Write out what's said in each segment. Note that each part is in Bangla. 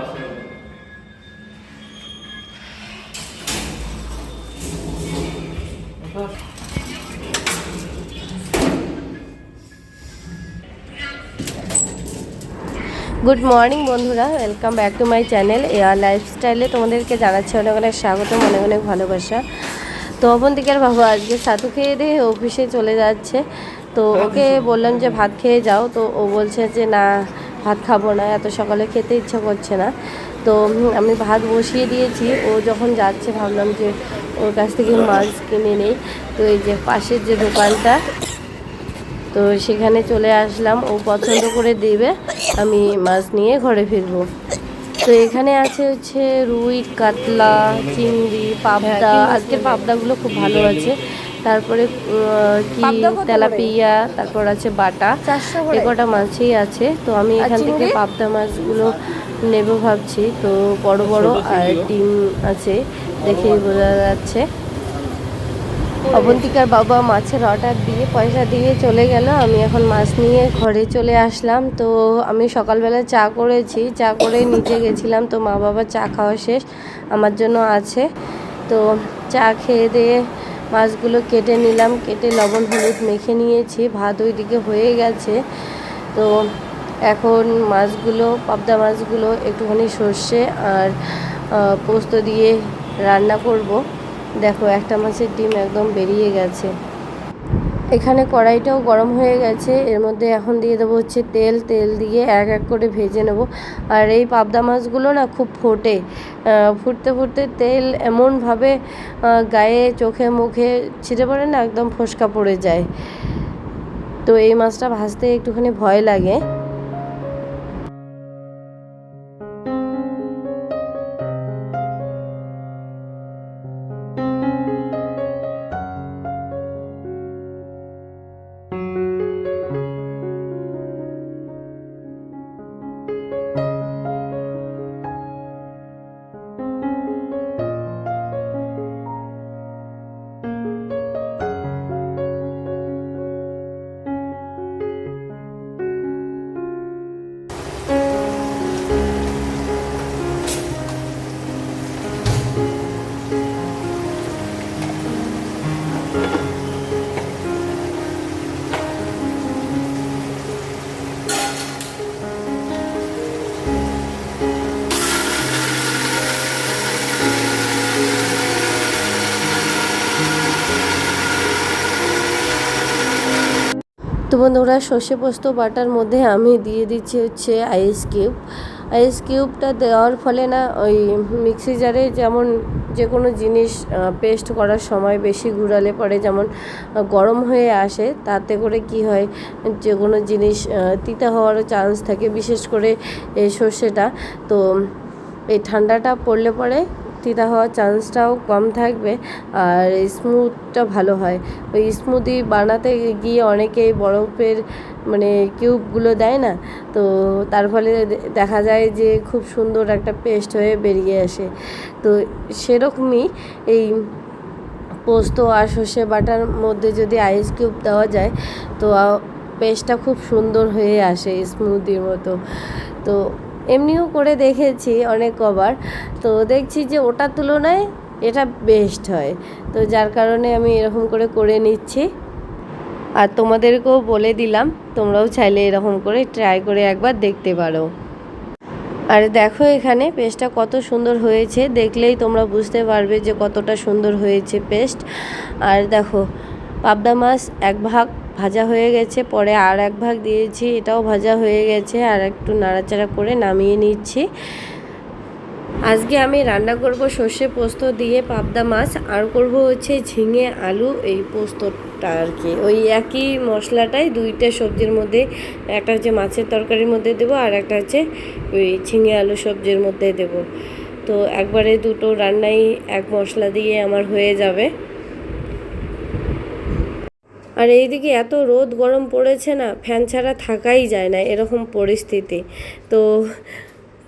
আছে গুড মর্নিং বন্ধুরা। Welcome back to my channel air লাইফস্টাইলে তোমাদেরকে জানাচ্ছি অনেক অনেক স্বাগত অনেক অনেক ভালোবাসা। তো অবন্তিকার বাবু আজকে সাতু খেয়ে দিয়ে অফিসে চলে যাচ্ছে। তো ওকে বললাম যে ভাত খেয়ে যাও। তো ও বলছে যে না ভাত খাব না এত সকালে খেতে ইচ্ছা করছে না। তো আমি ভাত বসিয়ে দিয়েছি ও যখন যাচ্ছে ভাবলাম যে ওর কাছ থেকে মাছ কিনে নেই। তো এই যে পাশের যে দোকানটা তো সেখানে চলে আসলাম ও পছন্দ করে দেবে আমি মাছ নিয়ে ঘরে ফিরবো। তো এখানে আছে হচ্ছে রুই কাতলা চিংড়ি পাবদা আজকের পাবদাগুলো খুব ভালো আছে। তারপরে কি তেলাপিয়া তারপর আছে বাটা। এ কটা মাছই আছে। তো আমি এখান থেকে পাবদা মাছগুলো নেব ভাবছি। তো বড় বড় আর ডিম আছে। দেখেই বোঝা যাচ্ছে। অবন্তিকার বাবা মাছের অর্ডার দিয়ে পয়সা দিয়ে চলে গেল। আমি এখন মাছ নিয়ে ঘরে চলে আসলাম। তো আমি সকালবেলা চা করেছি। চা করে নিচে গেছিলাম। তো মা বাবা চা খাওয়া শেষ। আমার জন্য আছে। তো চা খেয়ে দিয়ে মাছগুলো কেটে নিলাম, কেটে লবণ হলুদ মেখে নিয়েছি, ভাত ওইদিকে হয়ে গেছে। তো এখন মাছগুলো, পাবদা মাছগুলো একটুখানি সর্ষে আর পোস্ত দিয়ে রান্না করব। দেখো একটা মাছের ডিম একদম বেরিয়ে গেছে। এখানে কড়াইটাও গরম হয়ে গেছে। এর মধ্যে এখন দিয়ে দেবো হচ্ছে তেল। তেল দিয়ে এক এক করে ভেজে নেব। আর এই পাবদা মাছগুলো না খুব ফোটে। ফুটতে ফুটতে তেল এমনভাবে গায়ে, চোখে, মুখে ছিঁড়ে পড়ে না, একদম ফোসকা পড়ে যায়। তো এই মাছটা ভাজতে একটুখানি ভয় লাগে। তো বন্ধুরা, সর্ষে পোস্ত বাটার মধ্যে আমি দিয়ে দিচ্ছি হচ্ছে আইস কিউব আইস কিউবটা দেওয়ার ফলে না, ওই মিক্সি জারে যেমন যে কোনো জিনিস পেস্ট করার সময় বেশি ঘুরালে পরে যেমন গরম হয়ে আসে, তাতে করে কি হয় যে কোনো জিনিস তিতা হওয়ারও চান্স থাকে বিশেষ করে এই সর্ষেটা। তো এই ঠান্ডাটা পড়লে পরে তিতা হওয়ার চান্সটাও কম থাকবে আর স্মুথটা ভালো হয়। ওই স্মুদি বানাতে গিয়ে অনেকেই বরফের মানে কিউবগুলো দেয় না, তো তার ফলে দেখা যায় যে খুব সুন্দর একটা পেস্ট হয়ে বেরিয়ে আসে। তো সেরকমই এই পোস্ত আর সর্ষে বাটার মধ্যে যদি আইস কিউব দেওয়া যায়, তো পেস্টটা খুব সুন্দর হয়ে আসে স্মুদির মতো। তো এমনিও করে দেখেছি অনেক কবার তো দেখছি যে ওটার তুলনায় এটা বেস্ট হয়। তো যার কারণে আমি এরকম করে করে নিচ্ছি। আর তোমাদেরকেও বলে দিলাম, তোমরাও চাইলে এরকম করে ট্রাই করে একবার দেখতে পারো। আর দেখো এখানে পেস্টটা কত সুন্দর হয়েছে, দেখলেই তোমরা বুঝতে পারবে যে কতটা সুন্দর হয়েছে পেস্ট আর দেখো, পাবদা মাছ এক ভাগ ভাজা হয়ে গেছে, পরে আর এক ভাগ দিয়েছি, এটাও ভাজা হয়ে গেছে, আর একটু নাড়াচাড়া করে নামিয়ে নিচ্ছি। আজকে আমি রান্না করব সর্ষে পোস্ত দিয়ে পাবদা মাছ, আর করব হচ্ছে ঝিঙে আলু, এই পোস্তটা আর কি। ওই একই মশলাটাই দুইটা সবজির মধ্যে, একটা হচ্ছে মাছের তরকারির মধ্যে দেবো, আর একটা হচ্ছে ওই ঝিঙে আলু সবজির মধ্যে দেব। তো একবারে দুটো রান্নাই এক মশলা দিয়ে আমার হয়ে যাবে। আর এইদিকে এত রোদ গরম পড়েছে না, ফ্যান ছাড়া থাকাই যায় না এরকম পরিস্থিতি। তো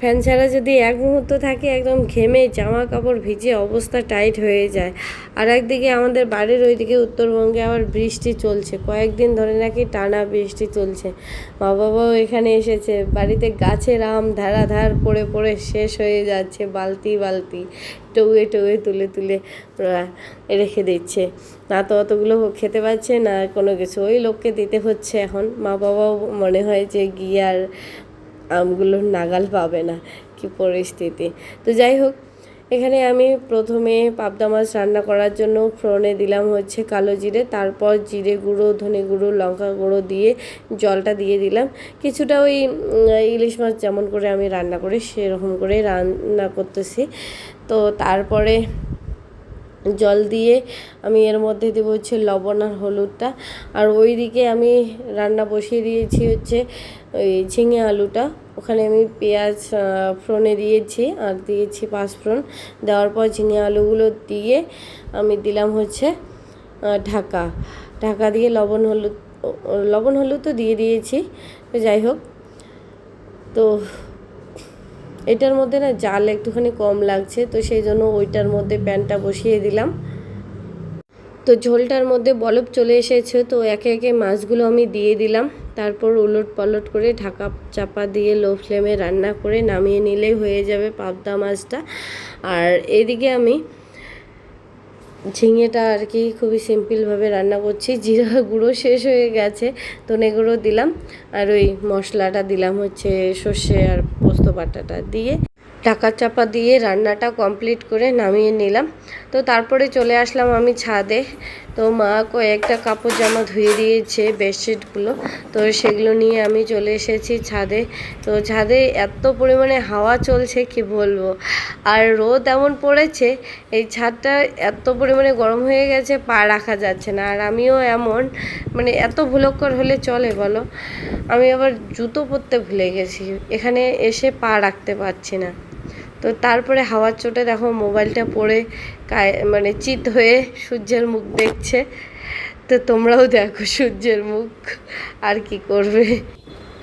ফ্যান ছাড়া যদি এক মুহূর্ত থাকে, একদম ঘেমে জামা কাপড় ভিজে অবস্থা টাইট হয়ে যায়। আর একদিকে আমাদের বাড়ির ওইদিকে উত্তরবঙ্গে আবার বৃষ্টি চলছে। কয়েকদিন ধরে নাকি টানা বৃষ্টি চলছে। মা বাবাও এখানে এসেছে। বাড়িতে গাছের আম ধারাধার পড়ে পড়ে শেষ হয়ে যাচ্ছে, বালতি বালতি, টৌয়ে টৌয়ে তুলে তুলে রেখে দিচ্ছে। না তো অতগুলো খেতে পারছে না কোনো কিছু। ওই লোককে দিতে হচ্ছে এখন। মা বাবাও মনে হয় যে গিয়ে আর আমগুলোর নাগাল পাবে না, কি পরিস্থিতি। তো যাই হোক, এখানে আমি প্রথমে পাবদা মাছ রান্না করার জন্য ফ্রনে দিলাম হচ্ছে কালো জিরে, তারপর জিরে গুঁড়ো, ধনে গুঁড়ো, লঙ্কা গুঁড়ো দিয়ে জলটা দিয়ে দিলাম। কিছুটা ওই ইলিশ মাছ যেমন করে আমি রান্না করি, সেরকম করে রান্না করতেছি। তো তারপরে জল দিয়ে আমি এর মধ্যে দেবো হচ্ছে লবণ আর হলুদটা। আর ওই দিকে আমি রান্না বসিয়ে দিয়েছি হচ্ছে ওই ঝিঙে আলুটা। ওখানে আমি পেঁয়াজ ফোড়নে দিয়েছি আর দিয়েছি পাঁচফোড়ন। দেওয়ার পর ঝিঙে আলুগুলো দিয়ে আমি দিলাম হচ্ছে ঢাকা। ঢাকা দিয়ে লবণ হলুদ লবণ হলুদ তো দিয়ে দিয়েছি, তো যাই হোক। তো এটার মধ্যে না জাল একটুখানি কম লাগছে, তো সেই জন্য ওইটার মধ্যে প্যানটা বসিয়ে দিলাম। তো ঝোলটার মধ্যে বলব চলে এসেছে, তো একে একে মাছগুলো আমি দিয়ে দিলাম। তারপর উলট পালট করে ঢাকা চাপা দিয়ে লো ফ্লেমে রান্না করে নামিয়ে নিলেই হয়ে যাবে পাবদা মাছটা। আর এদিকে আমি ঝিঙেটা আর কি খুবই সিম্পলভাবে রান্না করছি। জিরা গুঁড়ো শেষ হয়ে গেছে, ধনে গুঁড়ো দিলাম। আর ওই মশলাটা দিলাম হচ্ছে সর্ষে আর পোস্ত বাটাটা দিয়ে। টাকা চাপা দিয়ে রান্নাটা কমপ্লিট করে নামিয়ে নিলাম। তো তারপরে চলে আসলাম আমি ছাদে। তো মা কয়েকটা কাপড় জামা ধুয়ে দিয়েছে বেডশিটগুলো। তো সেগুলো নিয়ে আমি চলে এসেছি ছাদে। তো ছাদে এত পরিমাণে হাওয়া চলছে, কি বলব? আর রোদ এমন পড়েছে, এই ছাদটা এত পরিমাণে গরম হয়ে গেছে, পা রাখা যাচ্ছে না। আর আমিও এমন মানে এত ভুলক্কর হলে চলে বলো? আমি আবার জুতো পরতে ভুলে গেছি। এখানে এসে পা রাখতে পারছি না। তো তারপরে হাওয়ার চোটে দেখো মোবাইলটা পড়ে মানে চিত হয়ে সূর্যের মুখ দেখছে। তো তোমরাও দেখো সূর্যের মুখ আর কি করবে।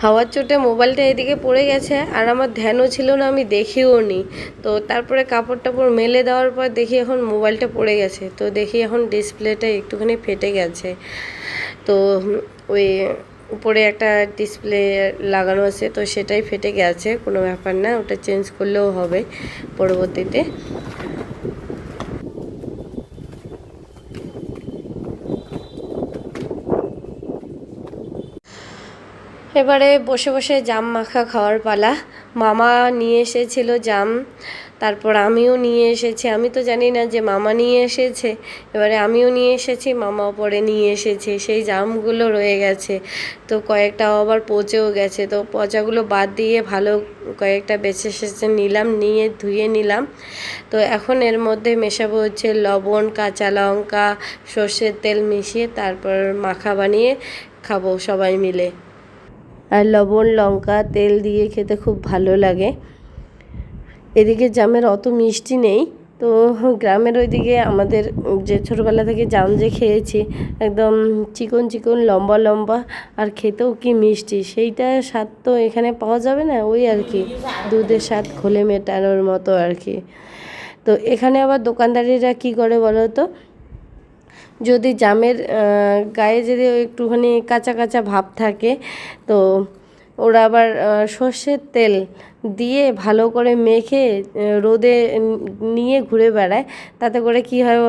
হাওয়ার চোটে মোবাইলটা এদিকে পড়ে গেছে আর আমার ধ্যানও ছিল না, আমি দেখিও নি। তো তারপরে কাপড় টাপড় মেলে দেওয়ার পর দেখি এখন মোবাইলটা পড়ে গেছে। তো দেখি এখন ডিসপ্লেটা একটুখানি ফেটে গেছে। তো ওই উপরে একটা ডিসপ্লে লাগানো আছে, তো সেটাই ফেটে গেছে, কোনো ব্যাপার না, ওটা চেঞ্জ করলেও হবে পরবর্তীতে। এবারে বসে বসে জাম মাখা খাওয়ার পালা। মামা নিয়ে এসেছিল জাম তারপর আমিও নিয়ে এসেছি। আমি তো জানি না যে মামা নিয়ে এসেছে। এবারে আমিও নিয়ে এসেছি, মামাও পরে নিয়ে এসেছে। সেই জামগুলো রয়ে গেছে। তো কয়েকটা আবার পচেও গেছে। তো পচাগুলো বাদ দিয়ে ভালো কয়েকটা বেছে সেছে নিলাম, নিয়ে ধুয়ে নিলাম। তো এখন এর মধ্যে মেশাবো হচ্ছে লবণ, কাঁচা লঙ্কা, সর্ষের তেল মিশিয়ে তারপর মাখা বানিয়ে খাব সবাই মিলে। আর লবণ, লঙ্কা, তেল দিয়ে খেতে খুব ভালো লাগে। এদিকে জামের অত মিষ্টি নেই। তো গ্রামের ওইদিকে আমাদের যে ছোটোবেলা থেকে জাম যে খেয়েছি, একদম চিকন চিকন, লম্বা লম্বা, আর খেতেও কি মিষ্টি। সেইটা স্বাদ তো এখানে পাওয়া যাবে না, ওই আর কি। দুধের স্বাদ খোলে মেটানোর মতো আর কি। তো এখানে আবার দোকানদারিরা কি করে বলো তো? যদি জামের গায়ে যদি একটুখানি কাঁচা কাঁচা ভাব থাকে, তো ওরা আবার সর্ষের তেল দিয়ে ভালো করে মেখে রোদে নিয়ে ঘুরে বেড়ায়। তাতে করে কি হয়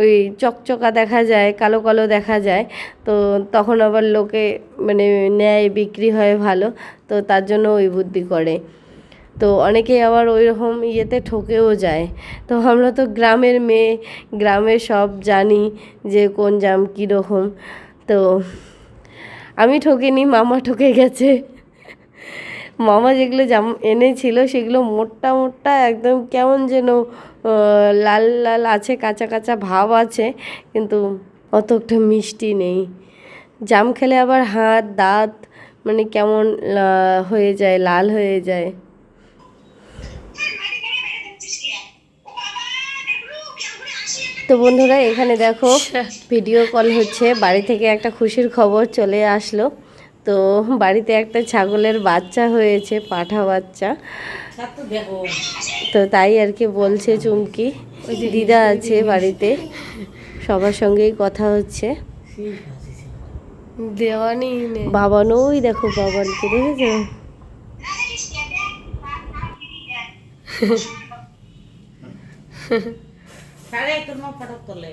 ওই চকচকা দেখা যায়, কালো কালো দেখা যায়। তো তখন আবার লোকে মানে নেয়, বিক্রি হয় ভালো। তো তার জন্য ওই বুদ্ধি করে। তো অনেকে আবার ওই রকম ইয়েতে ঠকেও যায়। তো আমরা তো গ্রামের মেয়ে গ্রামে সব জানি যে কোন জাম কীরকম। তো আমি ঠকিনি, মামা ঠকে গেছে। মামা যেগুলো জাম এনেছিল সেগুলো মোটা মোটা একদম কেমন যেন লাল লাল আছে কাঁচা কাঁচা ভাব আছে কিন্তু অত একটা মিষ্টি নেই। জাম খেলে আবার হাত দাঁত মানে কেমন হয়ে যায় লাল হয়ে যায়। তো বন্ধুরা এখানে দেখো ভিডিও কল হচ্ছে। বাড়ি থেকে একটা খুশির খবর চলে আসলো। তো বাড়িতে একটা ছাগলের বাচ্চা হয়েছে পাঠা বাচ্চা। তো তাই আর কি বলছে চুমকি। দিদা আছে বাড়িতে সবার সঙ্গেই কথা হচ্ছে। দেওয়ানি ওই দেখো বাবানকে দেখেছ? সাড়ে তোমা ফটক তোলে।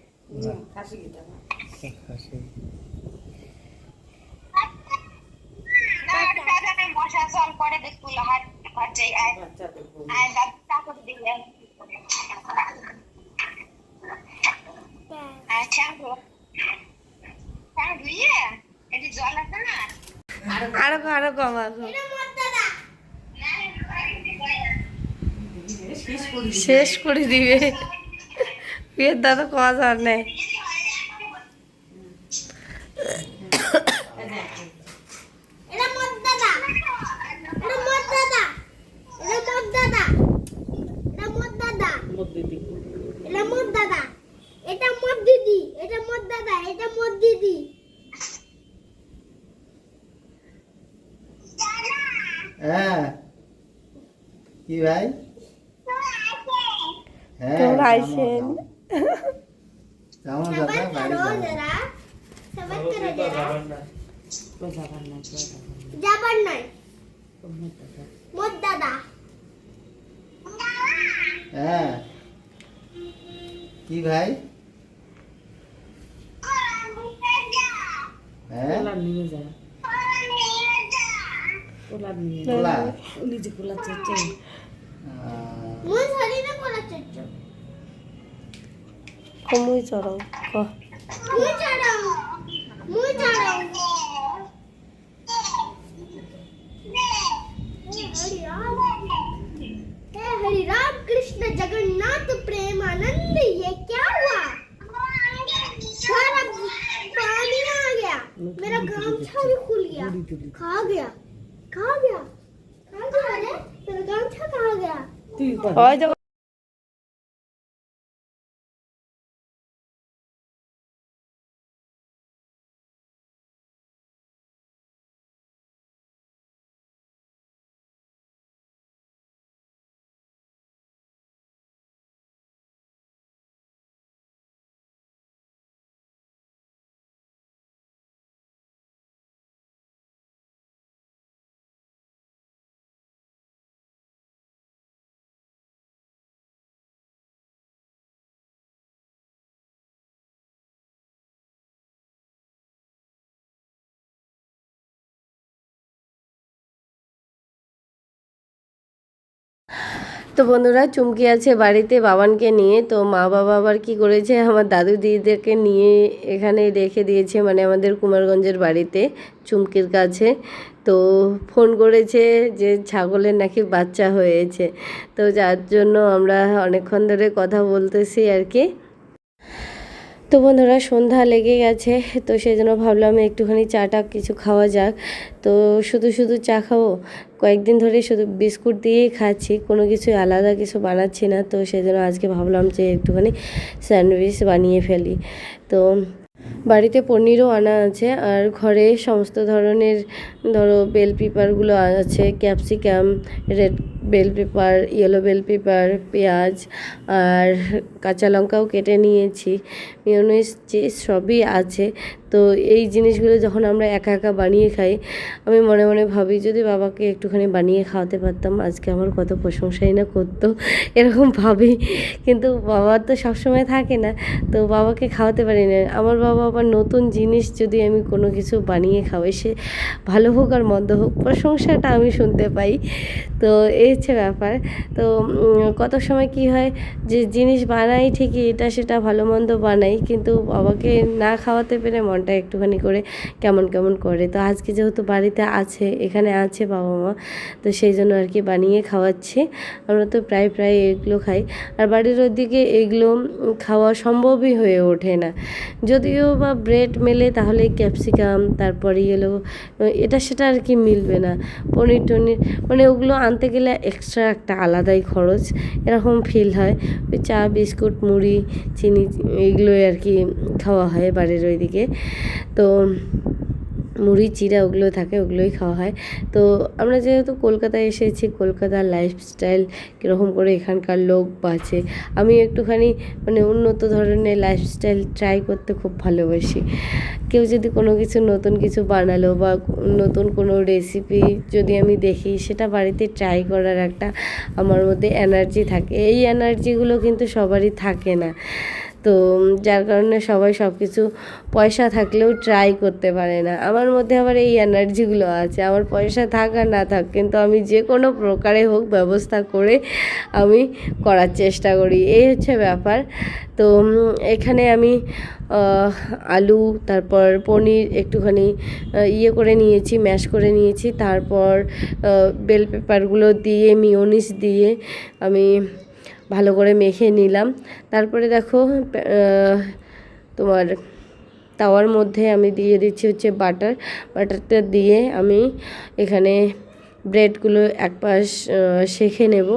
আরও আরও কম আরও শেষ করে দিবে। বিয়ের দাদা কওয়া যার নেই এটা মদ দাদা। এটা মদ দাদা। এটা মদ দাদা। এটা মদ দাদা। মধ্যে দিকে এটা মদ দাদা। এটা মদ দিদি। এটা মদ দাদা। এটা মদ দিদি। হ্যাঁ। কি ভাই? হ্যাঁ তোমরা কেমন যাবার মদ দাদা হ্যাঁ কি ভাই হ্যাঁ কোলার নিয়ে যা কোলার নিয়ে যা খোলা ও নিজে কোলা চেচে আহ, মুই ধরি না কোলা চচ্চ কমুই চড়াও ক মুই চড়াও মুই চড়াও हे हरि राम कृष्ण जगन्नाथ प्रेमानंद ये क्या हुआ सारा पानी आ गया मेरा गामछा भी खुल गया कहा गया कहा गया कहा गया रे मेरा गामछा कहा गया তো বন্ধুরা চুমকি আছে বাড়িতে বাবানকে নিয়ে, তো মা বাবা আবার কি করেছে, আমার দাদু দিদিদেরকে নিয়ে এখানে রেখে দিয়েছে মানে আমাদের কুমারগঞ্জের বাড়িতে চুমকির কাছে। তো ফোন করেছে যে ছাগলের নাকি বাচ্চা হয়েছে। তো যার জন্য আমরা অনেকক্ষণ ধরে কথা বলতেছি আর কি। তো বন্ধুরা, সন্ধ্যা লেগে গেছে, তো সেই জন্য ভাবলাম একটুখানি চাটা কিছু খাওয়া যাক। তো শুধু শুধু চা খাব, কয়েকদিন ধরে শুধু বিস্কুট দিয়েই খাচ্ছি, কোনো কিছু আলাদা কিছু বানাচ্ছি না, তো সেই জন্য আজকে ভাবলাম যে একটুখানি স্যান্ডউইচ বানিয়ে ফেলি। তো বাড়িতে পনিরও আনা আছে, আর ঘরে সমস্ত ধরনের ধরো বেল পেপারগুলো আছে capsicum red bell pepper yellow bell pepper পেঁয়াজ আর কাঁচা লঙ্কাও কেটে নিয়েছি। মিউনিস চিজ সবই আছে। তো এই জিনিসগুলো যখন আমরা একা একা বানিয়ে খাই, আমি মনে মনে ভাবি যদি বাবাকে একটুখানি বানিয়ে খাওয়াতে পারতাম, আজকে আমার কত প্রশংসাই না করতো, এরকম ভাবি। কিন্তু বাবা তো সবসময় থাকে না, তো বাবাকে খাওয়াতে পারি না। আমার বাবা আবার নতুন জিনিস যদি আমি কোনো কিছু বানিয়ে খাওয়াই, সে ভালো হোক আর মন্দ হোক, প্রশংসাটা আমি শুনতে পাই। তো এই হচ্ছে ব্যাপার। তো কত সময় কি হয় যে জিনিস বানাই ঠিকই, এটা সেটা ভালো মন্দ বানাই, কিন্তু বাবাকে না খাওয়াতে পেরে মনটা একটুখানি করে কেমন কেমন করে। তো আজকে যেহেতু বাড়িতে আছে, এখানে আছে বাবা মা, তো সেই জন্য আর কি বানিয়ে খাওয়াচ্ছি। আমরা তো প্রায় প্রায় এগুলো খাই। আর বাড়ির ওদিকে এগুলো খাওয়া সম্ভবই হয়ে ওঠে না। যদিও বা ব্রেড মেলে তাহলে ক্যাপসিকাম, তারপরে এলো এটা সেটা আর কি মিলবে না। পনির টনির মানে ওগুলো আনতে গেলে এক্সট্রা একটা আলাদাই খরচ। এরকম ফিল হয়। ওই চা, বিস্কুট, মুড়ি, চিনি এগুলোই আর কি খাওয়া হয় বাড়ির ওইদিকে। তো মুড়ি চিরা ওগুলো থাকে, ওগুলোই খাওয়া হয়। তো আমরা যেহেতু কলকাতায় এসেছি, কলকাতার লাইফস্টাইল কীরকম করে এখানকার লোক বাঁচে, আমি একটুখানি মানে উন্নত ধরনের লাইফস্টাইল ট্রাই করতে খুব ভালোবাসি। কেউ যদি কোনো কিছু নতুন কিছু বানালো বা নতুন কোনো রেসিপি যদি আমি দেখি, সেটা বাড়িতে ট্রাই করার একটা আমার মধ্যে এনার্জি থাকে। এই এনার্জিগুলো কিন্তু সবারই থাকে না। তো যার কারণে সবাই সব কিছু পয়সা থাকলেও ট্রাই করতে পারে না। আমার মধ্যে আবার এই এনার্জিগুলো আছে। আমার পয়সা থাক আর না থাক, কিন্তু আমি যে কোনো প্রকারে হোক ব্যবস্থা করে আমি করার চেষ্টা করি। এই হচ্ছে ব্যাপার। তো এখানে আমি আলু, তারপর পনির একটুখানি ইয়ে করে নিয়েছি ম্যাশ করে নিয়েছি। তারপর বেল পেপারগুলো দিয়ে মিওনিস দিয়ে আমি ভালো করে মেখে নিলাম। তারপরে দেখো তোমার তাওয়ার মধ্যে আমি দিয়ে দিচ্ছি হচ্ছে বাটার। বাটারটা দিয়ে আমি এখানে ব্রেডগুলো এক পাশ শেখে নেব।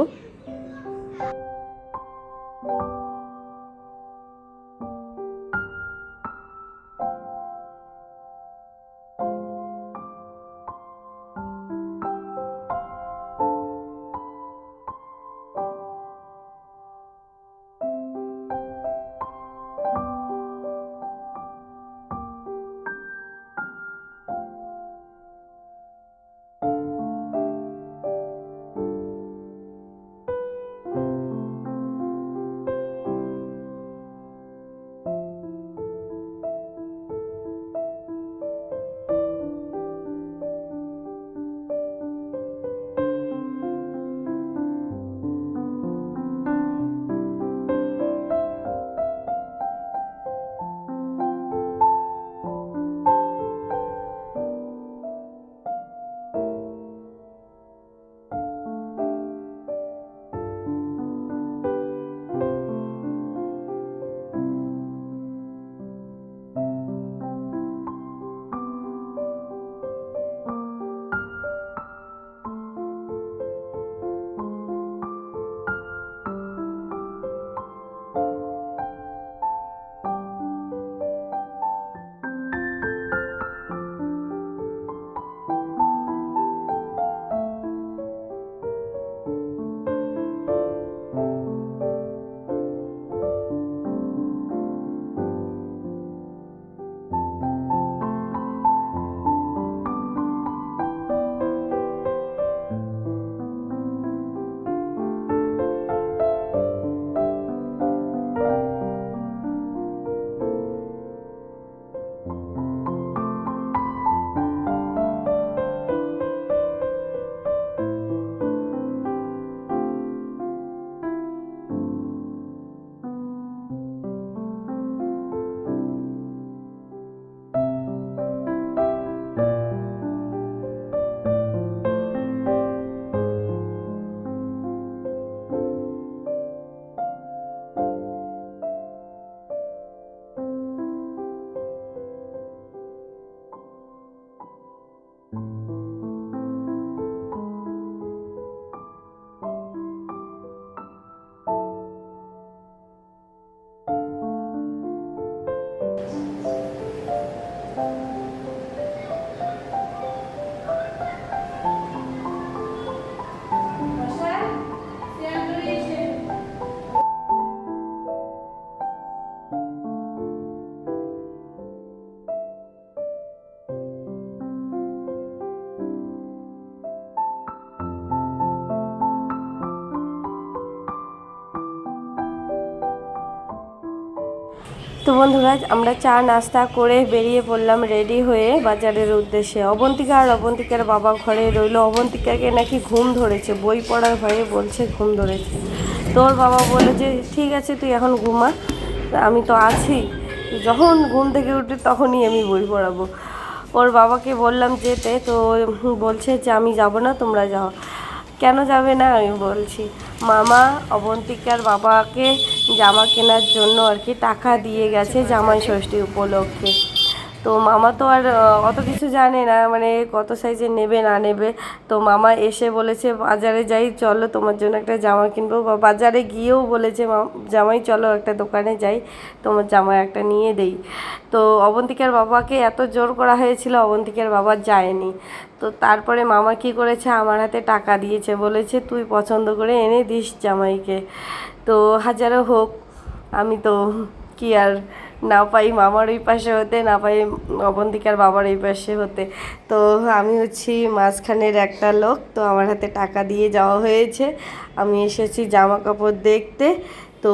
তো বন্ধুরা, আমরা চা নাস্তা করে বেরিয়ে পড়লাম রেডি হয়ে বাজারের উদ্দেশ্যে। অবন্তিকা আর অবন্তিকার বাবা ঘরে রইল। অবন্তিকাকে নাকি ঘুম ধরেছে, বই পড়ার ভয়ে বলছে ঘুম ধরেছে। তোর বাবা বলে যে, ঠিক আছে, তুই এখন ঘুমা। আমি তো আছি। যখন ঘুম থেকে উঠি তখনই আমি বই পড়াবো। ওর বাবাকে বললাম যেতে, তো বলছে যে, আমি যাব না, তোমরা যাও। কেন যাবে না? আমি বলছি। মামা অবন্তিকার বাবাকে জামা কেনার জন্য আর কি টাকা দিয়ে গেছে জামাই ষষ্ঠী উপলক্ষে। তো মামা তো আর অত কিছু জানে না মানে কত সাইজে নেবে, না নেবে। তো মামা এসে বলেছে, বাজারে যাই, চলো, তোমার জন্য একটা জামা কিনবো। বা বাজারে গিয়েও বলেছে "মা- জামাই, চলো, একটা দোকানে যাই, তোমার জামা একটা নিয়ে দেই। তো অবন্তিকার বাবাকে এত জোর করা হয়েছিল, অবন্তিকার বাবা যায়নি। তো তারপরে মামা কি করেছে, আমার হাতে টাকা দিয়েছে। বলেছে, তুই পছন্দ করে এনে দিস জামাইকে। তো হাজারো হোক, আমি তো কি আর না পাই মামার ওই পাশে হতে, না পাই অবন্তিকার বাবার ওই পাশে হতে। তো আমি হচ্ছি মাঝখানের একটা লোক, তো আমার হাতে টাকা দিয়ে যাওয়া হয়েছে। আমি এসেছি জামা কাপড় দেখতে। তো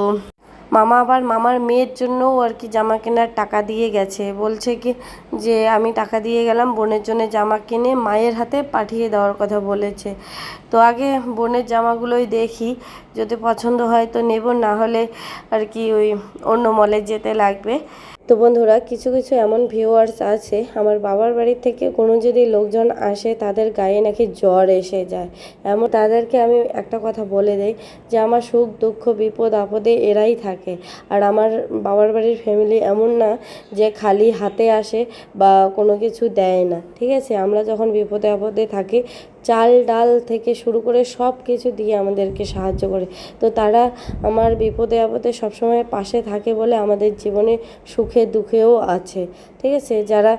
মামা আবার মামার মেয়ের জন্যও আর কি জামা কেনার টাকা দিয়ে গেছে। বলছে কি যে, আমি টাকা দিয়ে গেলাম, বোনের জন্য জামা কিনে মায়ের হাতে পাঠিয়ে দেওয়ার কথা বলেছে। তো আগে বোনের জামাগুলোই দেখি, যদি পছন্দ হয় তো নেব, না হলে আর কি ওই অন্য মলে যেতে লাগবে। তো বন্ধুরা, কিছু কিছু এমন ভিউয়ার্স আছে। আমার বাবার বাড়ি থেকে কোনো যদি লোকজন আসে, তাদের গায়ে নাকি জ্বর এসে যায়। এমন তাদেরকে আমি একটা কথা বলে দেই যে, আমার সুখ, দুঃখ, বিপদ, আপদে এরাই থাকে। আর আমার বাবার বাড়ির ফ্যামিলি এমন না যে, খালি হাতে আসে বা কোনো কিছু দেয় না। ঠিক আছে? আমরা যখন বিপদে আপদে থাকি চাল ডাল থেকে শুরু করে সব কিছু দিয়ে আমাদেরকে সাহায্য করে। তো তারা আমার বিপদে আপদে সবসময় পাশে থাকে বলে আমাদের জীবনে সুখে দুঃখেও আছে। ঠিক আছে? যারা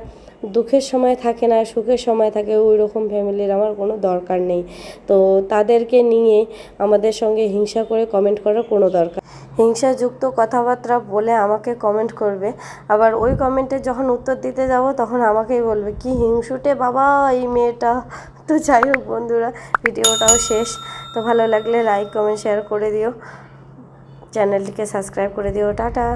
দুঃখের সময় থাকে না, সুখের সময় থাকে ওই রকম ফ্যামিলির আমার কোনো দরকার নেই। তো তাদেরকে নিয়ে আমাদের সঙ্গে হিংসা করে কমেন্ট করার কোনো দরকার। হিংসাযুক্ত কথাবার্তা বলে আমাকে কমেন্ট করবে। আবার ওই কমেন্টে যখন উত্তর দিতে যাব তখন আমাকেই বলবে, কি হিংসুটে বাবা, এই মেয়েটা তো যাই হোক বন্ধুরা, ভিডিওটাও শেষ। তো ভালো লাগলে লাইক কমেন্ট শেয়ার করে দিও। চ্যানেলটিকে সাবস্ক্রাইব করে দিও। টাটা।